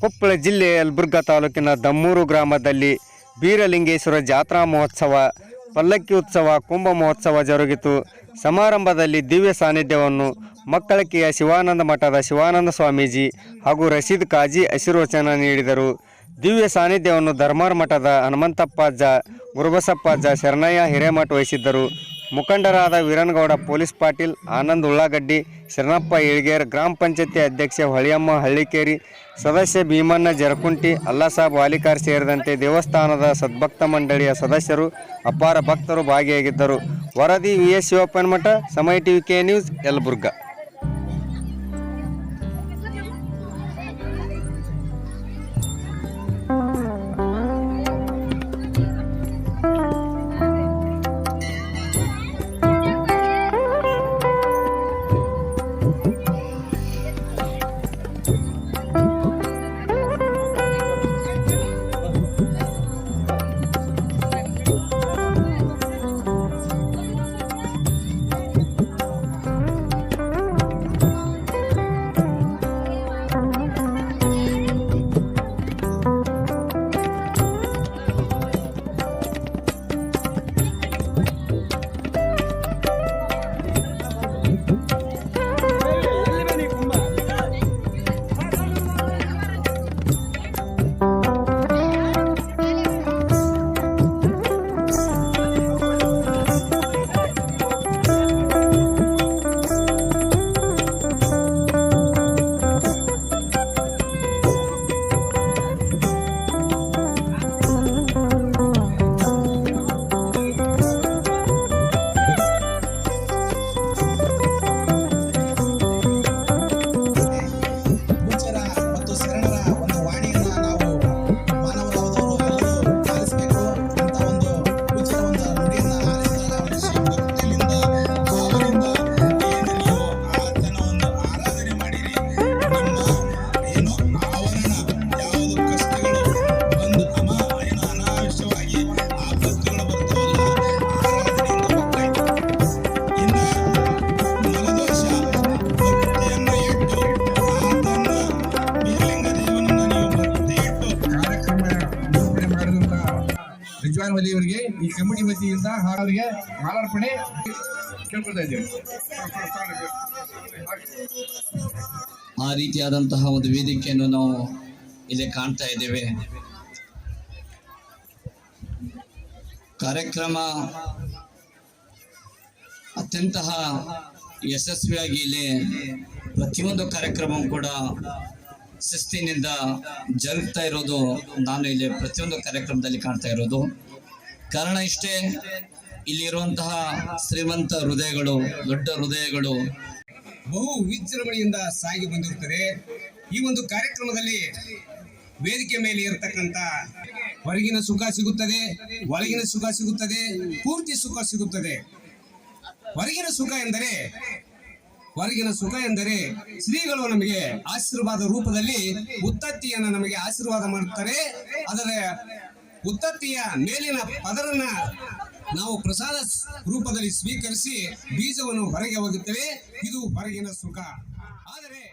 ಕೊಪ್ಪಳ ಜಿಲ್ಲೆ ಯಲಬುರ್ಗಾ ತಾಲೂಕಿನ ದಮ್ಮೂರು ಗ್ರಾಮದಲ್ಲಿ ಬೀರಲಿಂಗೇಶ್ವರ ಜಾತ್ರಾ ಮಹೋತ್ಸವ, ಪಲ್ಲಕ್ಕಿ ಉತ್ಸವ, ಕುಂಭ ಮಹೋತ್ಸವ ಜರುಗಿತು. ಸಮಾರಂಭದಲ್ಲಿ ದಿವ್ಯ ಸಾನ್ನಿಧ್ಯವನ್ನು ಮಕ್ಕಳಕ್ಕಿಯ ಶಿವಾನಂದ ಮಠದ ಶಿವಾನಂದ ಸ್ವಾಮೀಜಿ ಹಾಗೂ ರಶೀದ್ ಕಾಜಿ ಆಶೀರ್ವಚನ ನೀಡಿದರು. ದಿವ್ಯ ಸಾನ್ನಿಧ್ಯವನ್ನು ಧರ್ಮಾರ್ ಮಠದ ಹನುಮಂತಪ್ಪಾಜ ಗುರುಬಸಪ್ಪಾಜ ಶರಣಯ್ಯ ಹಿರೇಮಠ ವಹಿಸಿದ್ದರು. ಮುಖಂಡರಾದ ವೀರನಗೌಡ, ಪೊಲೀಸ್ ಪಾಟೀಲ್, ಆನಂದ್ ಉಳ್ಳಾಗಡ್ಡಿ, ಶರಣಪ್ಪ ಇಳ್ಗೇರ್ ಗ್ರಾಮ ಪಂಚಾಯತಿ ಅಧ್ಯಕ್ಷೆ ಹೊಳಿಯಮ್ಮ ಹಳ್ಳಿಕೇರಿ, ಸದಸ್ಯ ಭೀಮಣ್ಣ ಜರಕುಂಟಿ, ಅಲ್ಲಾಸಾಬ್ ವಾಲಿಕಾರ್ ಸೇರಿದಂತೆ ದೇವಸ್ಥಾನದ ಸದ್ಭಕ್ತ ಮಂಡಳಿಯ ಸದಸ್ಯರು, ಅಪಾರ ಭಕ್ತರು ಭಾಗಿಯಾಗಿದ್ದರು. ವರದಿ ವಿ ಎಸ್ ಶಿವಪ್ಪನ ಮಠ, Samaya TV K news, Yelburga. Rizwan Wali ಅವರಿಗೆ ಈ ಕಮಿಟಿ ವತಿಯಿಂದ ಅವರಿಗೆ ಮಾಲಾರ್ಪಣೆ ಕೇಳ್ಕೊಳ್ತಾ ಇದ್ದೇವೆ. ಆ ರೀತಿಯಾದಂತಹ ಒಂದು ವೇದಿಕೆಯನ್ನು ನಾವು ಇಲ್ಲಿ ಕಾಣ್ತಾ ಇದ್ದೇವೆ. ಕಾರ್ಯಕ್ರಮ ಅತ್ಯಂತ ಯಶಸ್ವಿಯಾಗಿ ಇಲ್ಲಿ ಪ್ರತಿಯೊಂದು ಕಾರ್ಯಕ್ರಮ ಕೂಡ ಶಿಸ್ತಿನಿಂದ ಜರುಗ್ತಾ ಇರೋದು ನಾನು ಇಲ್ಲಿ ಪ್ರತಿಯೊಂದು ಕಾರ್ಯಕ್ರಮದಲ್ಲಿ ಕಾಣ್ತಾ ಇರೋದು. ಕಾರಣ ಇಷ್ಟೇ, ಇಲ್ಲಿರುವಂತಹ ಶ್ರೀಮಂತ ಹೃದಯಗಳು, ದೊಡ್ಡ ಹೃದಯಗಳು ಬಹು ವಿಜೃಂಭಣೆಯಿಂದ ಸಾಗಿ ಬಂದಿರುತ್ತದೆ. ಈ ಒಂದು ಕಾರ್ಯಕ್ರಮದಲ್ಲಿ ವೇದಿಕೆ ಮೇಲೆ ಇರತಕ್ಕಂತ ಹೊರಗಿನ ಸುಖ ಸಿಗುತ್ತದೆ, ಒಳಗಿನ ಸುಖ ಸಿಗುತ್ತದೆ, ಪೂರ್ತಿ ಸುಖ ಸಿಗುತ್ತದೆ. ಹೊರಗಿನ ಸುಖ ಎಂದರೆ ಹೊರಗಿನ ಸುಖ ಎಂದರೆ ಶ್ರೀಗಳು ನಮಗೆ ಆಶೀರ್ವಾದ ರೂಪದಲ್ಲಿ ಉತ್ತತ್ತಿಯನ್ನು ನಮಗೆ ಆಶೀರ್ವಾದ ಮಾಡುತ್ತಾರೆ. ಅದರ ಉತ್ತತ್ತಿಯ ಮೇಲಿನ ಪದರನ್ನ ನಾವು ಪ್ರಸಾದ ರೂಪದಲ್ಲಿ ಸ್ವೀಕರಿಸಿ ಬೀಜವನ್ನು ಹೊರಗೆ ಹೋಗುತ್ತೇವೆ ಇದು ಹೊರಗಿನ ಸುಖ. ಆದರೆ